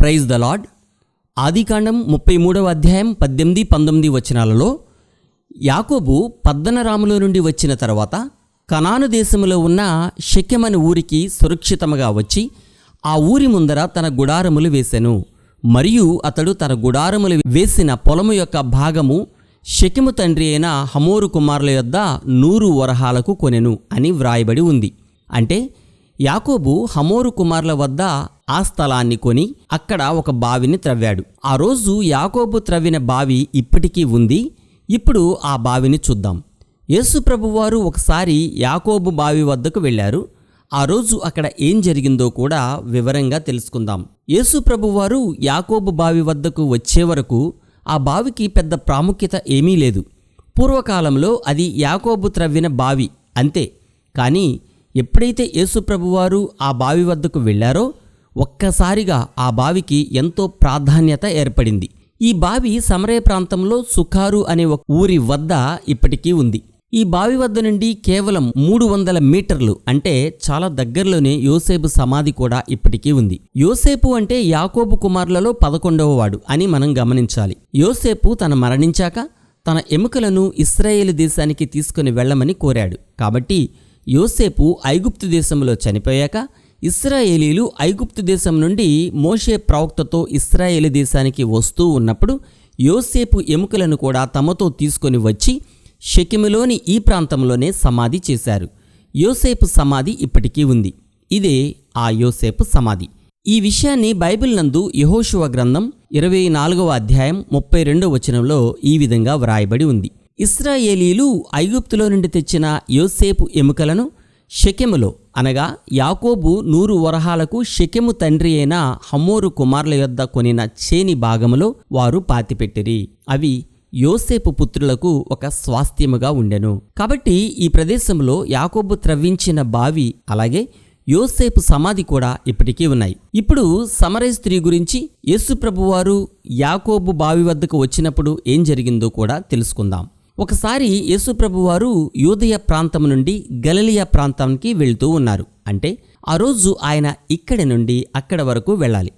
Praise the lord ఆదికాండం ముప్పై మూడవ అధ్యాయం పద్దెనిమిది పంతొమ్మిది వచనాలలో యాకోబు పద్దనరాములో నుండి వచ్చిన తర్వాత కనాను దేశములో ఉన్న శక్యమని ఊరికి సురక్షితముగా వచ్చి ఆ ఊరి ముందర తన గుడారములు వేసెను. మరియు అతడు తన గుడారములు వేసిన పొలము యొక్క భాగము షెకెము తండ్రి అయిన హమోరు కుమారుల యొద్ద నూరు వరహాలకు కొనెను అని వ్రాయబడి ఉంది. అంటే యాకోబు హమోరు కుమార్ల వద్ద ఆ స్థలాన్ని కొని అక్కడ ఒక బావిని త్రవ్వాడు. ఆ రోజు యాకోబు త్రవ్విన బావి ఇప్పటికీ ఉంది. ఇప్పుడు ఆ బావిని చూద్దాం. యేసుప్రభువారు ఒకసారి యాకోబు బావి వద్దకు వెళ్ళారు. ఆ రోజు అక్కడ ఏం జరిగిందో కూడా వివరంగా తెలుసుకుందాం. యేసుప్రభువారు యాకోబు బావి వద్దకు వచ్చే వరకు ఆ బావికి పెద్ద ప్రాముఖ్యత ఏమీ లేదు. పూర్వకాలంలో అది యాకోబు త్రవ్విన బావి అంతే. కానీ ఎప్పుడైతే యేసుప్రభువారు ఆ బావి వద్దకు వెళ్ళారో ఒక్కసారిగా ఆ బావికి ఎంతో ప్రాధాన్యత ఏర్పడింది. ఈ బావి సమరయ ప్రాంతంలో సుఖారు అనే ఒక ఊరి వద్ద ఇప్పటికీ ఉంది. ఈ బావి వద్ద నుండి కేవలం మూడు వందల మీటర్లు అంటే చాలా దగ్గరలోనే యోసేపు సమాధి కూడా ఇప్పటికీ ఉంది. యోసేపు అంటే యాకోబు కుమారులలో పదకొండవ వాడు అని మనం గమనించాలి. యోసేపు తన మరణించాక తన ఎముకలను ఇస్రాయేల్ దేశానికి తీసుకుని వెళ్ళమని కోరాడు. కాబట్టి యోసేపు ఐగుప్తు దేశంలో చనిపోయాక ఇస్రాయేలీలు ఐగుప్తు దేశం నుండి మోషే ప్రవక్తతో ఇస్రాయేలు దేశానికి వస్తూ ఉన్నప్పుడు యోసేపు ఎముకలను కూడా తమతో తీసుకొని వచ్చి షకిములోని ఈ ప్రాంతంలోనే సమాధి చేశారు. యోసేపు సమాధి ఇప్పటికీ ఉంది. ఇదే ఆ యోసేపు సమాధి. ఈ విషయాన్ని బైబిల్ నందు యహోషువ గ్రంథం ఇరవై నాలుగవ అధ్యాయం ముప్పై రెండవ వచనంలో ఈ విధంగా వ్రాయబడి ఉంది. ఇస్రాయేలీలు ఐగుప్తులో నుండి తెచ్చిన యోసేపు ఎముకలను షకెములో అనగా యాకోబు నూరు వరహాలకు షకెము తండ్రి అయిన హమోరు కుమారుల యొద్ద కొనిన చేని భాగములో వారు పాతిపెట్టిరి. అవి యోసేపు పుత్రులకు ఒక స్వాస్థ్యముగా ఉండెను. కాబట్టి ఈ ప్రదేశంలో యాకోబు త్రవ్వించిన బావి అలాగే యోసేపు సమాధి కూడా ఇప్పటికీ ఉన్నాయి. ఇప్పుడు సమరయ స్త్రీ గురించి యేసుప్రభువారు యాకోబు బావి వద్దకు వచ్చినప్పుడు ఏం జరిగిందో కూడా తెలుసుకుందాం. ఒకసారి యేసుప్రభువారు యూదయ ప్రాంతం నుండి గలలియా ప్రాంతానికి వెళ్తూ ఉన్నారు. అంటే ఆ రోజు ఆయన ఇక్కడి నుండి అక్కడ వరకు వెళ్ళాలి.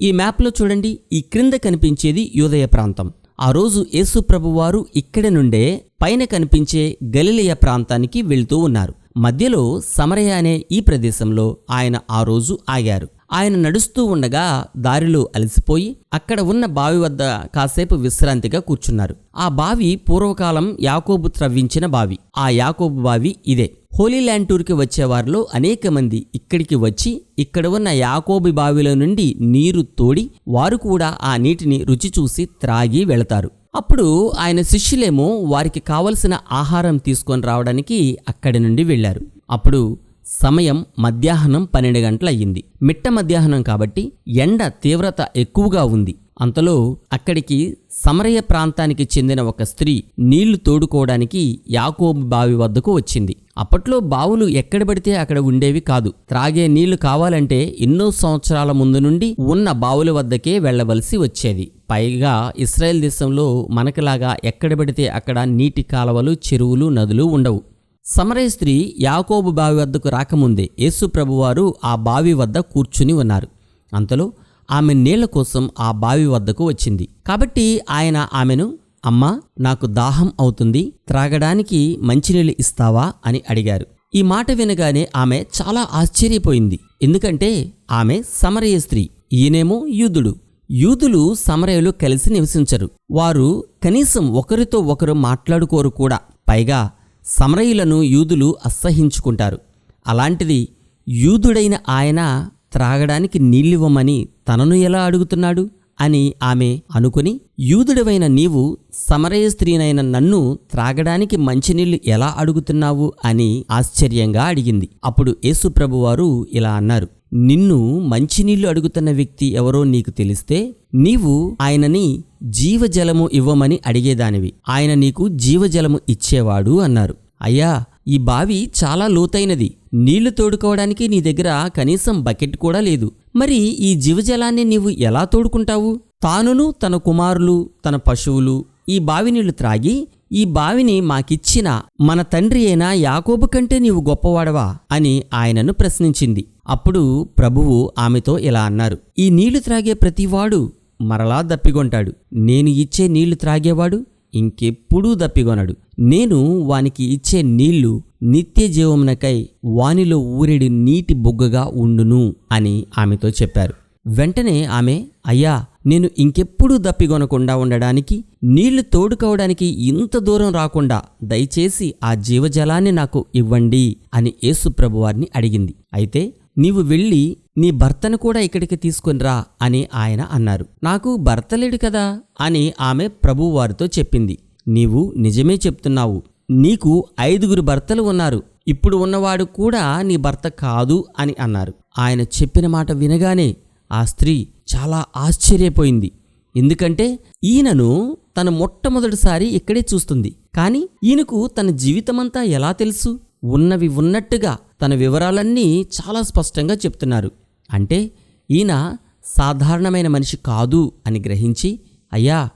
ఈ మ్యాప్లో చూడండి ఈ క్రింద కనిపించేది యూదయ ప్రాంతం. ఆ రోజు యేసుప్రభు వారు ఇక్కడి నుండే పైన కనిపించే గలిలియ ప్రాంతానికి వెళ్తూ ఉన్నారు. మధ్యలో సమరయ అనే ఈ ప్రదేశంలో ఆయన ఆ రోజు ఆగారు. ఆయన నడుస్తూ ఉండగా దారిలో అలసిపోయి అక్కడ ఉన్న బావి వద్ద కాసేపు విశ్రాంతిగా కూర్చున్నారు. ఆ బావి పూర్వకాలం యాకోబు త్రవ్వించిన బావి. ఆ యాకోబు బావి ఇదే. హోలీ ల్యాండ్ టూర్కి వచ్చేవారిలో అనేక మంది ఇక్కడికి వచ్చి ఇక్కడ ఉన్న యాకోబి బావిలో నుండి నీరు తోడి వారు కూడా ఆ నీటిని రుచి చూసి త్రాగి వెళతారు. అప్పుడు ఆయన శిష్యులేమో వారికి కావలసిన ఆహారం తీసుకొని రావడానికి అక్కడి నుండి వెళ్ళారు. అప్పుడు సమయం మధ్యాహ్నం పన్నెండు గంటలయ్యింది. మిట్ట మధ్యాహ్నం కాబట్టి ఎండ తీవ్రత ఎక్కువగా ఉంది. అంతలో అక్కడికి సమరయ ప్రాంతానికి చెందిన ఒక స్త్రీ నీళ్ళు తోడుకోవడానికి యాకోబు బావి వద్దకు వచ్చింది. అప్పట్లో బావులు ఎక్కడ పడితే అక్కడ ఉండేవి కాదు. త్రాగే నీళ్ళు కావాలంటే ఎన్నో సంవత్సరాల ముందు నుండి ఉన్న బావుల వద్దకే వెళ్ళవలసి వచ్చేది. పైగా ఇస్రాయెల్ దేశంలో మనకిలాగా ఎక్కడ పడితే అక్కడ నీటి కాలవలు చెరువులు నదులు ఉండవు. సమరయ స్త్రీ యాకోబు బావి వద్దకు రాకముందే యేసు ప్రభువారు ఆ బావి వద్ద కూర్చుని ఉన్నారు. అంతలో ఆమె నీళ్ళ కోసం ఆ బావి వద్దకు వచ్చింది. కాబట్టి ఆయన ఆమెను అమ్మా నాకు దాహం అవుతుంది త్రాగడానికి మంచినీళ్ళు ఇస్తావా? అని అడిగారు. ఈ మాట వినగానే ఆమె చాలా ఆశ్చర్యపోయింది. ఎందుకంటే ఆమె సమరయ స్త్రీ ఈయనేమో యూదుడు. యూదులు సమరయులు కలిసి నివసించరు. వారు కనీసం ఒకరితో ఒకరు మాట్లాడుకోరు కూడా. పైగా సమరయులను యూదులు అసహించుకుంటారు. అలాంటిది యూదుడైన ఆయన త్రాగడానికి నీళ్ళివ్వమని తనను ఎలా అడుగుతున్నాడు? అని ఆమె అనుకుని యూదుడివైన నీవు సమరయ స్త్రీనైన నన్ను త్రాగడానికి మంచినీళ్ళు ఎలా అడుగుతున్నావు? అని ఆశ్చర్యంగా అడిగింది. అప్పుడు యేసుప్రభువారు ఇలా అన్నారు. నిన్ను మంచినీళ్ళు అడుగుతున్న వ్యక్తి ఎవరో నీకు తెలిస్తే నీవు ఆయనని జీవజలము ఇవ్వమని అడిగేదానివి. ఆయన నీకు జీవజలము ఇచ్చేవాడు అన్నారు. అయ్యా ఈ బావి చాలా లోతైనది. నీళ్ళు తోడుకోవడానికి నీ దగ్గర కనీసం బకెట్ కూడా లేదు. మరి ఈ జీవజలాన్ని నీవు ఎలా తోడుకుంటావు? తానును తన కుమారులు తన పశువులు ఈ బావి నీళ్ళు త్రాగి ఈ బావిని మాకిచ్చిన మన తండ్రి అయిన యాకోబు కంటే నీవు గొప్పవాడవా? అని ఆయనను ప్రశ్నించింది. అప్పుడు ప్రభువు ఆమెతో ఇలా అన్నారు ఈ నీళ్ళు త్రాగే ప్రతివాడు మరలా దప్పిగొంటాడు. నేను ఇచ్చే నీళ్ళు త్రాగేవాడు ఇంకెప్పుడూ దప్పిగొనడు. నేను వానికి ఇచ్చే నీళ్ళు నిత్య జీవమునకై వానిలో ఊరేడు నీటి బొగ్గగా ఉండును అని ఆమెతో చెప్పారు. వెంటనే ఆమె అయ్యా నేను ఇంకెప్పుడూ దప్పిగొనకుండా ఉండడానికి నీళ్ళు తోడుకోవడానికి ఇంత దూరం రాకుండా దయచేసి ఆ జీవజలాన్ని నాకు ఇవ్వండి అని యేసుప్రభువారిని అడిగింది. అయితే నీవు వెళ్ళి నీ భర్తను కూడా ఇక్కడికి తీసుకునిరా అని ఆయన అన్నారు. నాకు భర్త లేడు కదా అని ఆమె ప్రభువారితో చెప్పింది. నీవు నిజమే చెప్తున్నావు. నీకు ఐదుగురు భర్తలు ఉన్నారు. ఇప్పుడు ఉన్నవాడు కూడా నీ భర్త కాదు అని అన్నారు. ఆయన చెప్పిన మాట వినగానే ఆ స్త్రీ చాలా ఆశ్చర్యపోయింది. ఎందుకంటే ఈయనను తన మొట్టమొదటిసారి ఇక్కడే చూస్తుంది. కానీ ఈయనకు తన జీవితమంతా ఎలా తెలుసు? ఉన్నవి ఉన్నట్టుగా తన వివరాలన్నీ చాలా స్పష్టంగా చెప్తున్నారు. అంటే ఈయన సాధారణమైన మనిషి కాదు అని గ్రహించి అయ్యా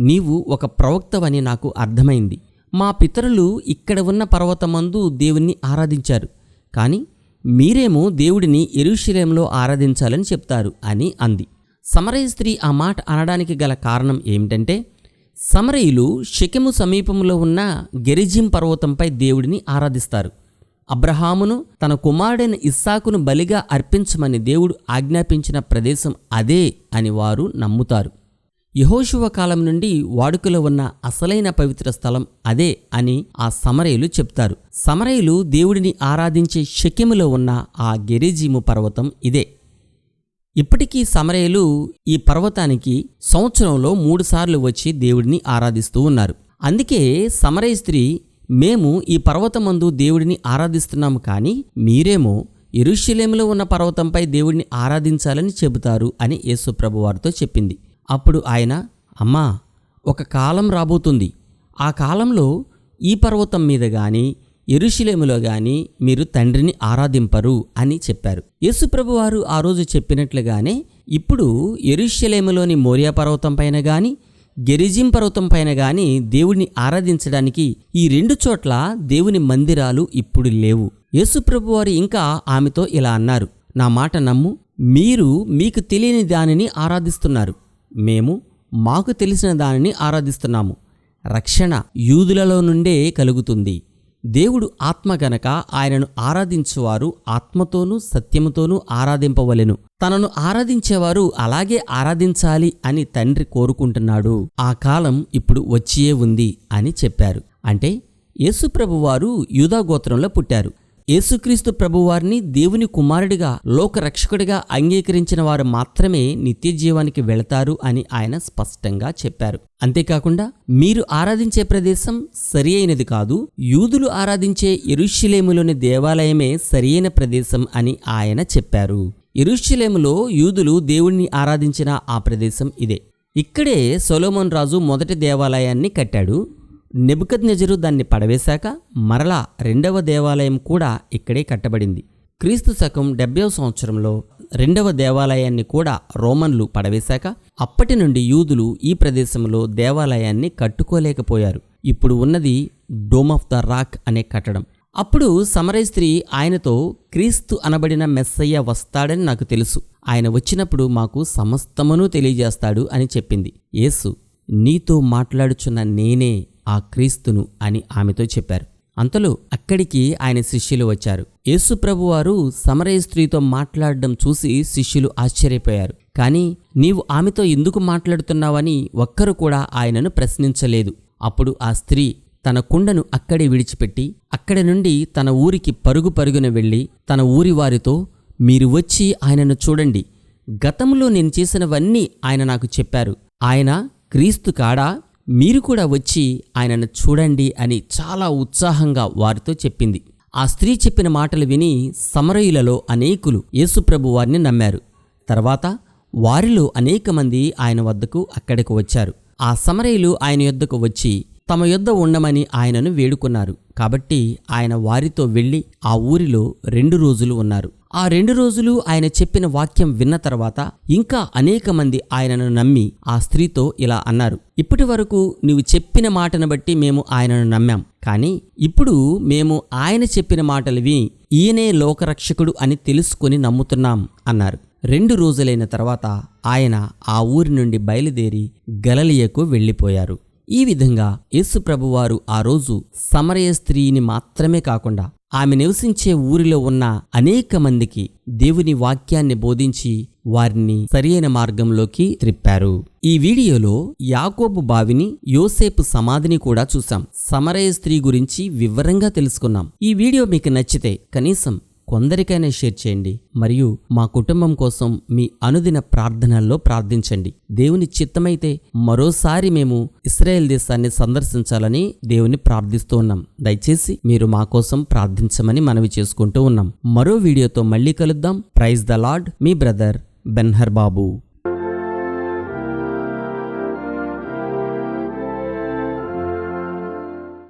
నీవు ఒక ప్రవక్తవని నాకు అర్థమైంది. మా పితరులు ఇక్కడ ఉన్న పర్వతమందు దేవుణ్ణి ఆరాధించారు. కానీ మీరేమో దేవుడిని ఎరుషలేంలో ఆరాధించాలని చెప్తారు అని అంది. సమరయ స్త్రీ ఆ మాట అనడానికి గల కారణం ఏమిటంటే సమరయులు షెకెము సమీపంలో ఉన్న గెరిజిం పర్వతంపై దేవుడిని ఆరాధిస్తారు. అబ్రహామును తన కుమారుడైన ఇస్సాకును బలిగా అర్పించమని దేవుడు ఆజ్ఞాపించిన ప్రదేశం అదే అని వారు నమ్ముతారు. యహోశివ కాలం నుండి వాడుకలో ఉన్న అసలైన పవిత్ర స్థలం అదే అని ఆ సమరయులు చెప్తారు. సమరయులు దేవుడిని ఆరాధించే షెకెములో ఉన్న ఆ గెరిజీము పర్వతం ఇదే. ఇప్పటికీ సమరయులు ఈ పర్వతానికి సంవత్సరంలో మూడుసార్లు వచ్చి దేవుడిని ఆరాధిస్తూ ఉన్నారు. అందుకే సమరయ స్త్రీ మేము ఈ పర్వతమందు దేవుడిని ఆరాధిస్తున్నాము కానీ మీరేమో ఎరుషలేములో ఉన్న పర్వతంపై దేవుడిని ఆరాధించాలని చెబుతారు అని యేసుప్రభు వారితో చెప్పింది. అప్పుడు ఆయన అమ్మా ఒక కాలం రాబోతుంది. ఆ కాలంలో ఈ పర్వతం మీద కానీ ఎరుషులేములో గాని మీరు తండ్రిని ఆరాధింపరు అని చెప్పారు. యేసుప్రభు వారు ఆ రోజు చెప్పినట్లుగానే ఇప్పుడు ఎరుషలేములోని మోరియా పర్వతం పైన గాని గెరిజిం పర్వతం పైన గాని దేవుణ్ణి ఆరాధించడానికి ఈ రెండు చోట్ల దేవుని మందిరాలు ఇప్పుడు లేవు. యేసుప్రభు వారు ఇంకా ఆమెతో ఇలా అన్నారు నా మాట నమ్ము మీరు మీకు తెలియని దానిని ఆరాధిస్తున్నారు. మేము మాకు తెలిసిన దానిని ఆరాధిస్తున్నాము. రక్షణ యూదులలో నుండే కలుగుతుంది. దేవుడు ఆత్మ గనక ఆయనను ఆరాధించువారు ఆత్మతోనూ సత్యముతోనూ ఆరాధింపవలెను. తనను ఆరాధించేవారు అలాగే ఆరాధించాలి అని తండ్రి కోరుకుంటున్నాడు. ఆ కాలం ఇప్పుడు వచ్చియే ఉంది అని చెప్పారు. అంటే యేసుప్రభువారు యూదా గోత్రంలో పుట్టారు. యేసుక్రీస్తు ప్రభువారిని దేవుని కుమారుడిగా లోకరక్షకుడిగా అంగీకరించిన వారు మాత్రమే నిత్య జీవానికి వెళతారు అని ఆయన స్పష్టంగా చెప్పారు. అంతేకాకుండా మీరు ఆరాధించే ప్రదేశం సరి అయినది కాదు యూదులు ఆరాధించే ఎరుషులేములోని దేవాలయమే సరియైన ప్రదేశం అని ఆయన చెప్పారు. ఎరుషులేములో యూదులు దేవుణ్ణి ఆరాధించిన ఆ ప్రదేశం ఇదే. ఇక్కడే సొలోమోన్ రాజు మొదటి దేవాలయాన్ని కట్టాడు. నెబుకద్ నెజరు దాన్ని పడవేశాక మరలా రెండవ దేవాలయం కూడా ఇక్కడే కట్టబడింది. క్రీస్తు శకం డెబ్బై సంవత్సరంలో రెండవ దేవాలయాన్ని కూడా రోమన్లు పడవేశాక అప్పటి నుండి యూదులు ఈ ప్రదేశంలో దేవాలయాన్ని కట్టుకోలేకపోయారు. ఇప్పుడు ఉన్నది డోమ్ ఆఫ్ ద రాక్ అనే కట్టడం. అప్పుడు సమరయ స్త్రీ ఆయనతో క్రీస్తు అనబడిన మెస్సయ్య వస్తాడని నాకు తెలుసు. ఆయన వచ్చినప్పుడు మాకు సమస్తమును తెలియజేస్తాడు అని చెప్పింది. యేసు నీతో మాట్లాడుచున్న నేనే ఆ క్రీస్తును అని ఆమెతో చెప్పారు. అంతలో అక్కడికి ఆయన శిష్యులు వచ్చారు. యేసుప్రభువారు సమరయ స్త్రీతో మాట్లాడడం చూసి శిష్యులు ఆశ్చర్యపోయారు. కానీ నీవు ఆమెతో ఎందుకు మాట్లాడుతున్నావని ఒక్కరు కూడా ఆయనను ప్రశ్నించలేదు. అప్పుడు ఆ స్త్రీ తన కుండను అక్కడే విడిచిపెట్టి అక్కడి నుండి తన ఊరికి పరుగు పరుగున వెళ్ళి తన ఊరి వారితో మీరు వచ్చి ఆయనను చూడండి. గతంలో నేను చేసినవన్నీ ఆయన నాకు చెప్పారు. ఆయన క్రీస్తు కాడా? మీరు కూడా వచ్చి ఆయనను చూడండి అని చాలా ఉత్సాహంగా వారితో చెప్పింది. ఆ స్త్రీ చెప్పిన మాటలు విని సమరయులలో అనేకులు యేసుప్రభు వారిని నమ్మారు. తర్వాత వారిలో అనేక మంది ఆయన వద్దకు అక్కడికి వచ్చారు. ఆ సమరయులు ఆయన యొద్దకు వచ్చి తమ యొద్ద ఉండమని ఆయనను వేడుకున్నారు. కాబట్టి ఆయన వారితో వెళ్ళి ఆ ఊరిలో రెండు రోజులు ఉన్నారు. ఆ రెండు రోజులు ఆయన చెప్పిన వాక్యం విన్న తర్వాత ఇంకా అనేక మంది ఆయనను నమ్మి ఆ స్త్రీతో ఇలా అన్నారు ఇప్పటి వరకు నువ్వు చెప్పిన మాటను బట్టి మేము ఆయనను నమ్మాం కానీ ఇప్పుడు మేము ఆయన చెప్పిన మాటలు విని ఈయనే లోకరక్షకుడు అని తెలుసుకొని నమ్ముతున్నాం అన్నారు. రెండు రోజులైన తర్వాత ఆయన ఆ ఊరి నుండి బయలుదేరి గలలియకు వెళ్ళిపోయారు. ఈ విధంగా యేసుప్రభువారు ఆ రోజు సమరయ స్త్రీని మాత్రమే కాకుండా ఆమె నివసించే ఊరిలో ఉన్న అనేక మందికి దేవుని వాక్యాన్ని బోధించి వారిని సరియైన మార్గంలోకి త్రిప్పారు. ఈ వీడియోలో యాకోబు బావిని యోసేపు సమాధిని కూడా చూశాం. సమరయ స్త్రీ గురించి వివరంగా తెలుసుకున్నాం. ఈ వీడియో మీకు నచ్చితే కనీసం కొందరికైనా షేర్ చేయండి మరియు మా కుటుంబం కోసం మీ అనుదిన ప్రార్థనల్లో ప్రార్థించండి. దేవుని చిత్తమైతే మరోసారి మేము ఇస్రాయేల్ దేశాన్ని సందర్శించాలని దేవుని ప్రార్థిస్తూ ఉన్నాం. దయచేసి మీరు మా కోసం ప్రార్థించమని మనవి చేసుకుంటూ ఉన్నాం. మరో వీడియోతో మళ్ళీ కలుద్దాం. ప్రైజ్ ద లార్డ్ మీ బ్రదర్ బెన్హర్ బాబు